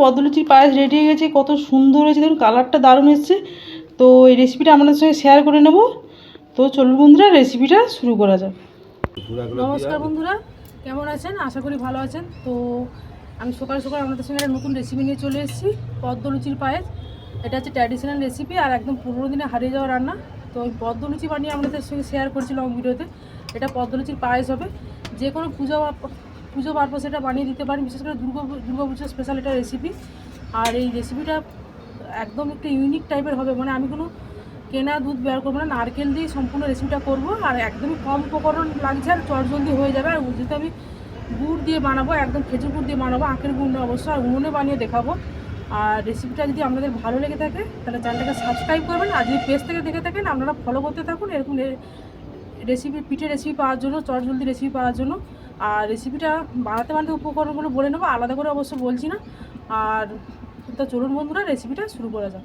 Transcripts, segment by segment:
পদ্মলুচির পায়েস ready হয়ে গেছে, কত সুন্দর হয়েছে, দেখুন কালারটা দারুণ এসছে। তো এই রেসিপিটা আপনাদের সঙ্গে শেয়ার করে নেব। তো চলুন বন্ধুরা রেসিপিটা শুরু করা যাক। নমস্কার বন্ধুরা, কেমন আছেন? আশা করি ভালো আছেন। তো আমি সকাল সকাল আপনাদের সঙ্গে একটা নতুন রেসিপি নিয়ে চলে এসেছি, পদ্মলুচির পায়েস। এটা হচ্ছে ট্র্যাডিশনাল রেসিপি আর একদম পুরোনো দিনে হারিয়ে যাওয়া রান্না। তো ওই পদ্মলুচি বানিয়ে আপনাদের সঙ্গে শেয়ার করছিলাম ভিডিওতে। এটা পদ্মলুচির পায়েস হবে। যে কোনো পুজো পুজো পারপাসে এটা বানিয়ে দিতে পারেন, বিশেষ করে দুর্গা দুর্গা পুজোর স্পেশাল এটা রেসিপি আর এই রেসিপিটা একদম একটু ইউনিক টাইপের হবে মানে আমি কোনো কেনা দুধ বের করব না, নারকেল দিয়ে সম্পূর্ণ রেসিপিটা করব, আর একদমই কম উপকরণ লাগছে আর চটজলদি হয়ে যাবে। আর যেহেতু আমি গুড় দিয়ে বানাবো, একদম খেজুর গুড় দিয়ে বানাবো, আখের গুড় অবশ্য, আর উনুনে বানিয়ে দেখাবো। আর রেসিপিটা যদি আপনাদের ভালো লেগে থাকে, তাহলে চ্যানেলটাকে সাবস্ক্রাইব করবেন, আর যদি পেজ থেকে দেখে থাকেন, আপনারা ফলো করতে থাকুন, এরকম রেসিপি পিঠে রেসিপি পাওয়ার জন্য, চটজলদি রেসিপি পাওয়ার জন্য। আর রেসিপিটা বানাতে বানাতে উপকরণগুলো বলে নেব, আলাদা করে অবশ্য বলছি না। আর তো চলুন বন্ধুরা রেসিপিটা শুরু করা যাক।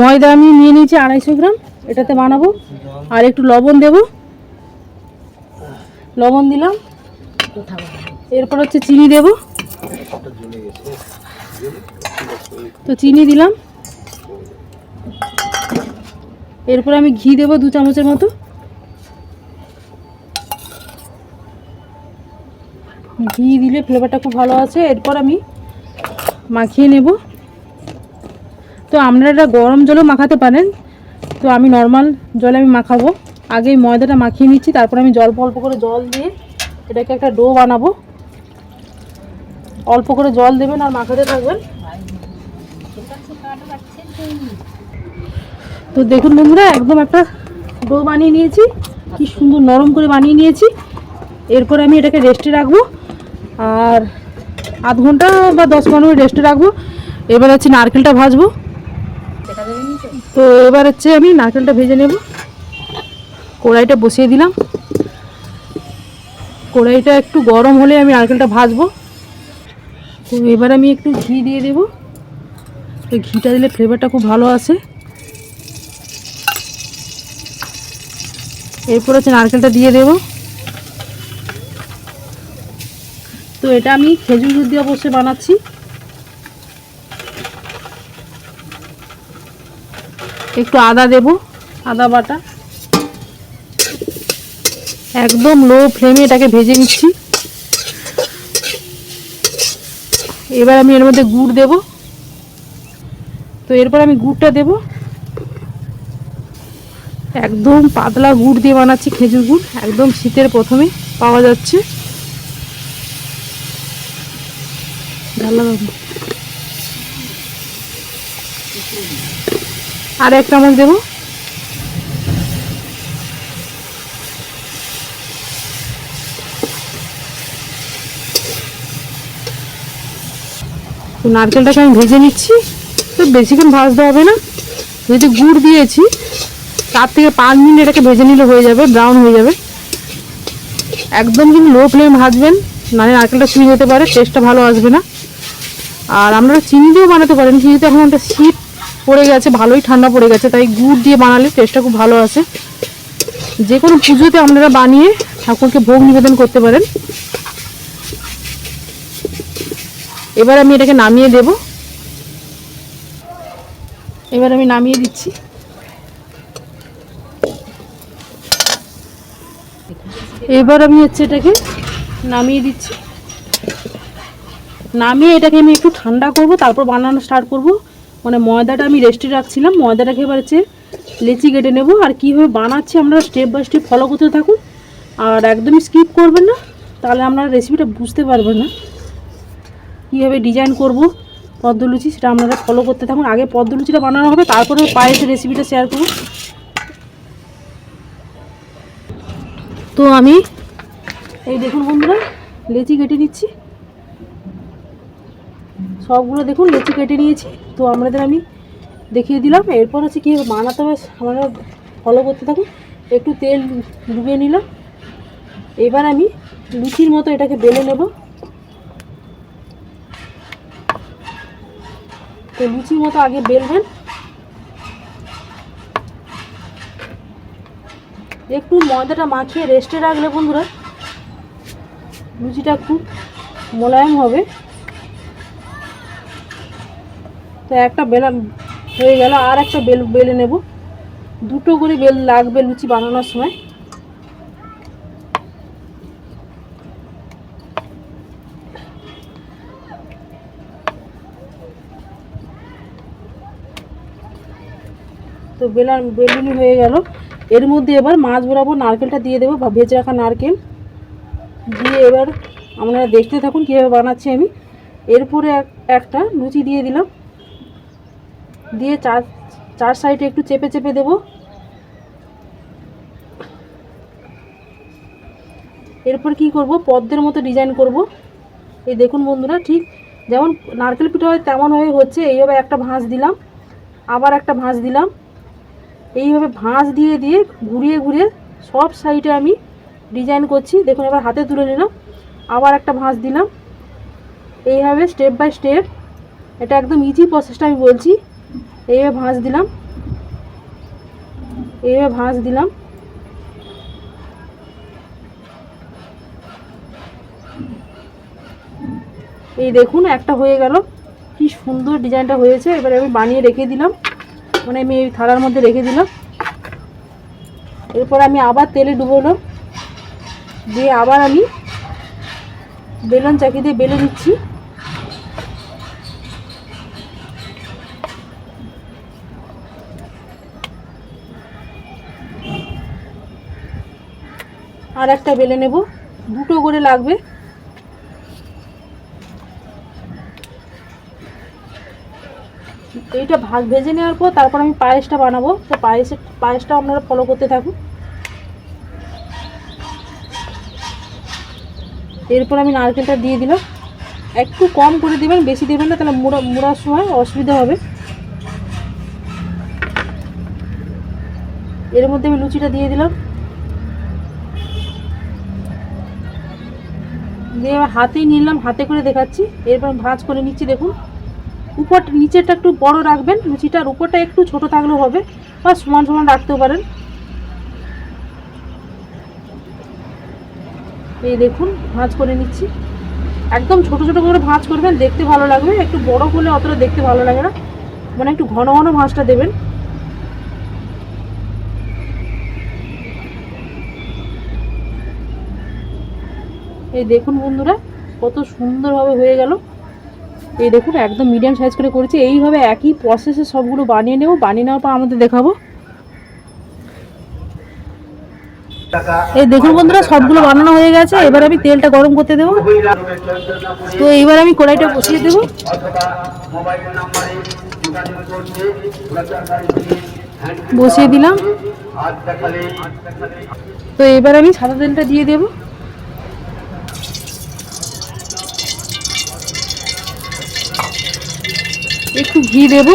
ময়দা আমি নিয়ে নিয়েছি আড়াইশো গ্রাম, এটাতে বানাবো। আর একটু লবণ দেব। লবণ দিলাম। এরপর হচ্ছে চিনি দেব। তো চিনি দিলাম। এরপর আমি ঘি দেব দু চামচের মতো। ঘি দিলে ফ্লেভারটা খুব ভালো আছে। এরপর আমি মাখিয়ে নেব। তো আপনারা গরম জলও মাখাতে পারেন। তো আমি নর্মাল জলে আমি মাখাবো। আগে ময়দাটা মাখিয়ে নিচ্ছি, তারপর আমি জল অল্প করে জল দিয়ে এটাকে একটা ডো বানাবো। অল্প করে জল দেবেন আর মাখাতে থাকবেন। তো দেখুন বন্ধুরা, একদম একটা ডো বানিয়ে নিয়েছি। কি সুন্দর নরম করে বানিয়ে নিয়েছি। এরপর আমি এটাকে রেস্টে রাখব। আর আধ ঘণ্টা বা দশ পনেরো মিনিট রেস্টে রাখব। এবার হচ্ছে নারকেলটা ভাজবো। তো এবার হচ্ছে আমি নারকেলটা ভেজে নেব। কড়াইটা বসিয়ে দিলাম। কড়াইটা একটু গরম হলে আমি নারকেলটা ভাজবো। তো এবার আমি একটু ঘি দিয়ে দেব। এই ঘিটা দিলে ফ্লেভারটা খুব ভালো আসে। এরপর হচ্ছে নারকেলটা দিয়ে দেব। তো এটা আমি খেজুর দুধ দিয়ে অবশ্যই বানাচ্ছি। একটু আদা দেব, আদা বাটা। একদম লো ফ্লেমে এটাকে ভেজে নিচ্ছি। এবার আমি এর মধ্যে গুড় দেব। তো এরপর আমি গুড়টা দেব। একদম পাতলা গুড় দিয়ে বানাচ্ছি খেজুর গুড়, একদম শীতের প্রথমে পাওয়া যাচ্ছে। আর এক চামচ দেবো? নারকেলটাকে আমি ভেজে নিচ্ছি। তো বেশিক্ষণ ভাজতে হবে না। যেহেতু গুড় দিয়েছি চার থেকে পাঁচ মিনিট এটাকে ভেজে নিলে হয়ে যাবে ব্রাউন হয়ে যাবে। একদম কিন্তু লো ফ্লেম ভাজবেন, নাহলে নারকেলটা চুই যেতে পারে টেস্টটা ভালো আসবে না। আর আপনারা চিনি দিয়েও বানাতে পারেন, যেহেতু এখন একটা শীত পড়ে গেছে, ভালোই ঠান্ডা পড়ে গেছে, তাই গুড় দিয়ে বানালে টেস্টটা খুব ভালো আসে। যে কোনো পুজোতে আপনারা বানিয়ে ঠাকুরকে ভোগ নিবেদন করতে পারেন। এবার আমি এটাকে নামিয়ে দেব। এবার আমি নামিয়ে দিচ্ছি। এবার আমি হচ্ছে এটাকে নামিয়ে দিচ্ছি। নামিয়ে এটাকে আমি একটু ঠান্ডা করব, তারপর বানানো স্টার্ট করব। মানে ময়দাটা আমি রেস্টে রাখছিলাম, ময়দাটাকে এবার হচ্ছে লেচি কেটে নেব। আর কীভাবে বানাচ্ছি আমরা স্টেপ বাই স্টেপ ফলো করতে থাকুন। আর একদমই স্কিপ করবেন না, তাহলে আপনারা রেসিপিটা বুঝতে পারবেন না। কীভাবে ডিজাইন করব পদ্মলুচি, সেটা আপনারা ফলো করতে থাকুন। আগে পদ্মলুচিটা বানানো হবে, তারপরে পায়েসের রেসিপিটা শেয়ার করব। তো আমি, এই দেখুন বন্ধুরা, লেচি কেটে নিচ্ছি। সবগুলো দেখুন, লেচি কেটে নিয়েছি। তো আপনাদের আমি দেখিয়ে দিলাম। এরপর হচ্ছে কীভাবে বানাতে হবে আপনারা ফলো করতে থাকুন। একটু তেল ডুবিয়ে নিলাম। এবার আমি লুচির মতো এটাকে বেলে নেব। তো লুচির মতো আগে বেলবেন। একটু ময়দাটা মাখিয়ে রেস্টে রাখলে বন্ধুরা, লুচিটা খুব মোলায়েম হবে। তো একটা বেলা হয়ে গেল, আর একটা বেল বেলে নেব। দুটো করে বেল লাগবে লুচি বানানোর সময়। তো বেলা বেলুনি হয়ে গেল। এর মধ্যে এবার মাছ বরাবর নারকেলটা দিয়ে দেবো, বা ভেজে রাখা নারকেল। দিয়ে এবার আপনারা দেখতে থাকুন কীভাবে বানাচ্ছি আমি। এরপরে এক- একটা লুচি দিয়ে দিলাম। দিয়ে চার চার সাইডে একটু চেপে চেপে দেব। এরপর কি করব? পদ্মের মতো ডিজাইন করব। এই দেখুন বন্ধুরা, ঠিক যেমন নারকেল পিঠা হয় তেমন হয়ে হচ্ছে। এইভাবে একটা ভাঁজ দিলাম, আবার একটা ভাঁজ দিলাম। এইভাবে ভাঁজ দিয়ে দিয়ে ঘুরিয়ে ঘুরিয়ে সব সাইডে আমি ডিজাইন করছি। দেখুন, এবার হাতে তুলে নিলাম, আবার একটা ভাঁজ দিলাম। এইভাবে স্টেপ বাই স্টেপ এটা একদম ইজি প্রসেসটা আমি বলছি। এইভাবে ভাঁজ দিলাম। এইভাবে ভাঁজ দিলাম। এই দেখুন, একটা হয়ে গেল। কি সুন্দর ডিজাইনটা হয়েছে। এবারে আমি বানিয়ে রেখে দিলাম। মানে আমি এই থালার মধ্যে রেখে দিলাম। এরপর আমি আবার তেলে ডুবোলাম দিয়ে আবার আমি বেলন চাকি দিয়ে বেলে দিচ্ছি। আর একটা বেলে নেব। দুটো করে লাগবে। এইটা ভাগ ভেজে নেওয়ার পর তারপর আমি পায়েসটা বানাবো। তো পায়েসের, পায়েসটা আপনারা ফলো করতে থাকুন। এরপর আমি নারকেলটা দিয়ে দিলাম। একটু কম করে দেবেন, বেশি দেবেন না, তাহলে মুড়া মুড়ার সময় অসুবিধা হবে। এর মধ্যে আমি লুচিটা দিয়ে দিলাম। দিয়ে এবার হাতেই নিলাম, হাতে করে দেখাচ্ছি। এরপর ভাঁজ করে নিচ্ছি, দেখুন। উপর, নিচেরটা একটু বড় রাখবেন লুচিটার উপরটা একটু ছোট থাকলেও হবে, বা সমান সমান রাখতেও পারেন। এই দেখুন, ভাঁজ করে নিচ্ছি। একদম ছোট ছোট করে ভাঁজ করবেন, দেখতে ভালো লাগবে। একটু বড় করলে অতটা দেখতে ভালো লাগে না। মানে একটু ঘন ঘন ভাঁজটা দেবেন। এই দেখুন বন্ধুরা, কত সুন্দরভাবে হয়ে গেল। এই দেখুন, একদম মিডিয়াম সাইজ করে করেছি। এইভাবে একই প্রসেসে সবগুলো বানিয়ে নেব। বানিয়ে নেওয়ার পর আমাদের দেখাবো। এই দেখুন বন্ধুরা, সবগুলো বানানো হয়ে গেছে। এবার আমি তেলটা গরম করতে দেবো। তো এইবার আমি কড়াইটা বসিয়ে দেবো। বসিয়ে দিলাম। তো এবার আমি সাদা তেলটা দিয়ে দেবো। একটু ঘি দেব।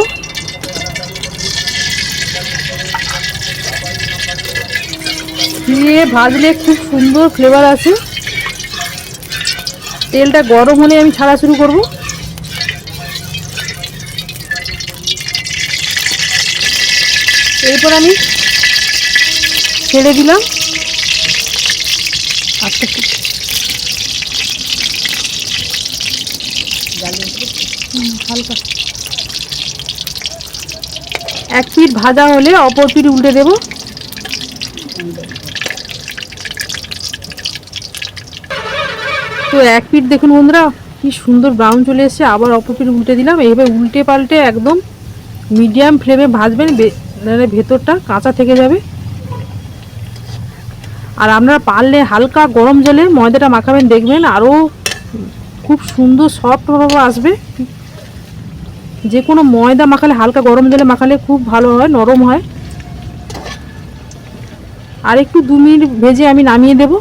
দিয়ে ভাজলে খুব সুন্দর ফ্লেভার আছে তেলটা গরম হলে আমি ছাড়া শুরু করব। এরপর আমি ছেড়ে দিলাম। হালকা। এক পিঠ ভাজা হলে অপর পিঠ উল্টে দেব। তো এক পিঠ দেখুন বন্ধুরা, কি সুন্দর ব্রাউন চলে এসেছে, আবার অপর পিঠ উল্টে দিলাম। এইভাবে উল্টে পাল্টে একদম মিডিয়াম ফ্লেমে ভাজবেন, বে- ভেতরটা কাঁচা থেকে যাবে। আর আপনারা পারলে হালকা গরম জলে ময়দাটা মাখাবেন, দেখবেন আরও খুব সুন্দর সফটভাবে আসবে। যে কোনো ময়দা মাখালে, হালকা গরম জলে মাখালে খুব ভালো হয়, নরম হয়। আর একটু দু মিনিট ভেজে আমি নামিয়ে দেব।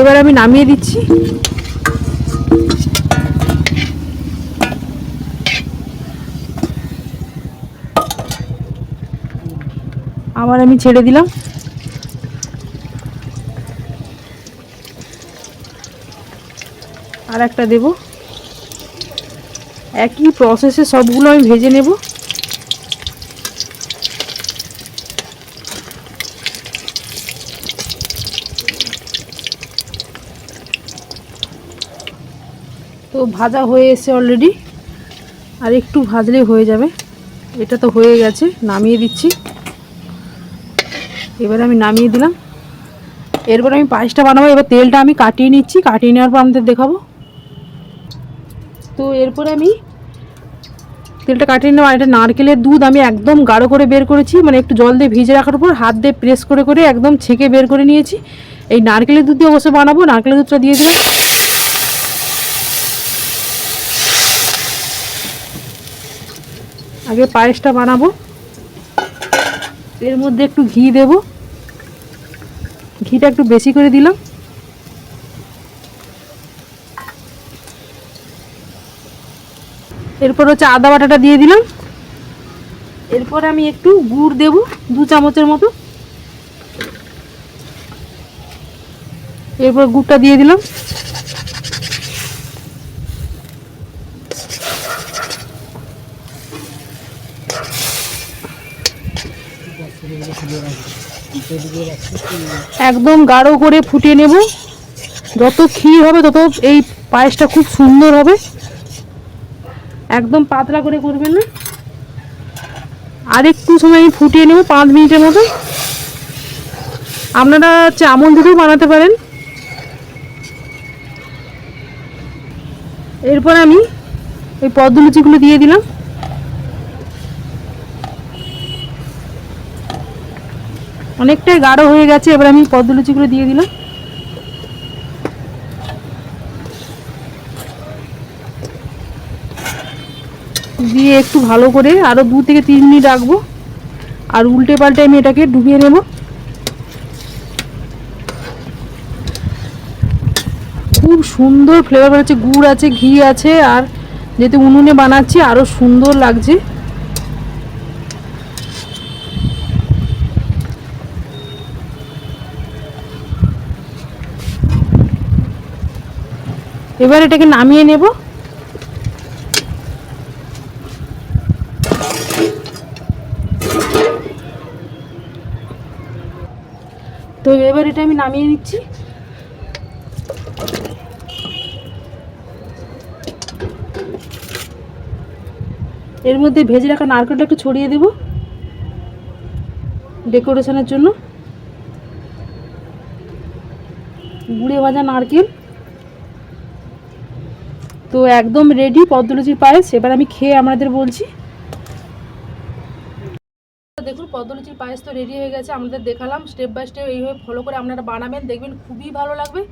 এবার আমি নামিয়ে দিচ্ছি। আবার আমি ছেড়ে দিলাম। আর একটা দেবো। একই প্রসেসে সবগুলো আমি ভেজে নেব। তো ভাজা হয়ে এসে অলরেডি আর একটু ভাজলেই হয়ে যাবে। এটা তো হয়ে গেছে, নামিয়ে দিচ্ছি। এবার আমি নামিয়ে দিলাম। এরপর আমি পায়েসটা বানাবো। এবার তেলটা আমি কাটিয়ে নিচ্ছি। কাটিয়ে নেওয়ার পর আমাদের দেখাবো। তো এরপরে আমি তেলটা কাটিয়ে নেওয়া এটা নারকেলের দুধ আমি একদম গাঢ় করে বের করেছি মানে একটু জল দিয়ে ভিজে রাখার পর হাত দিয়ে প্রেস করে করে একদম ছেঁকে বের করে নিয়েছি। এই নারকেলের দুধ দিয়ে অবশ্যই বানাবো, নারকেলের দুধটা দিয়ে দিলাম। আগে পায়েসটা বানাবো। এর মধ্যে একটু ঘি দেব। ঘিটা একটু বেশি করে দিলাম। এরপর হচ্ছে আদা বাটাটা দিয়ে দিলাম। এরপর আমি একটু গুড় দেব, দু চামচের মতো। এরপর গুড়টা দিয়ে দিলাম। একদম গাঢ় করে ফুটিয়ে নেব। যত ক্ষীর হবে, তত এই পায়েসটা খুব সুন্দর হবে। একদম পাতলা করে করবেন না। আর একটু সময় আমি ফুটিয়ে নেব, পাঁচ মিনিটের মতো। আপনারা হচ্ছে আমল দুধেও বানাতে পারেন। এরপর আমি ওই পদ্মলুচিগুলো দিয়ে দিলাম। অনেকটাই গাঢ় হয়ে গেছে, এবার আমি পদ্মলুচিগুলো দিয়ে দিলাম। দিয়ে একটু ভালো করে আরও দু থেকে তিন মিনিট রাখব। আর উল্টে পাল্টে আমি এটাকে ডুবিয়ে নেব। খুব সুন্দর ফ্লেভার বেরোচ্ছে গুড় আছে, ঘি আছে, আর যেহেতু উনুনে বানাচ্ছি আরও সুন্দর লাগছে। এবার এটাকে নামিয়ে নেব। তো এবার এটা আমি নামিয়ে নিচ্ছি। এর মধ্যে ভেজে রাখা নারকেলটা একটু ছড়িয়ে দেব ডেকোরেশনের জন্য। গুঁড়ে ভাজা নারকেল। তো একদম রেডি পদ্মলুচির পায়েস, এবার আমি খেয়ে আমাদের বলছি। দেখুন, পদ্মলুচির পায়েস তো রেডি হয়ে গেছে আমাদের দেখালাম স্টেপ বাই স্টেপ এইভাবে ফলো করে আপনারা বানাবেন, দেখবেন খুবই ভালো লাগবে।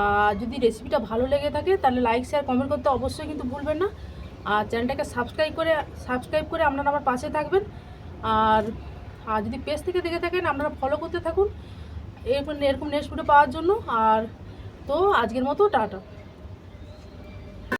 আর যদি রেসিপিটা ভালো লেগে থাকে, তাহলে লাইক শেয়ার কমেন্ট করতে অবশ্যই কিন্তু ভুলবেন না। আর চ্যানেলটাকে সাবস্ক্রাইব করে সাবস্ক্রাইব করে আপনারা আমার পাশে থাকবেন। আর আর যদি পেজ থেকে দেখে থাকেন, আপনারা ফলো করতে থাকুন। এরকম এরকম নেক্সট ভিডিও পাওয়ার জন্য। আর তো, আজকের মতো, টাটা।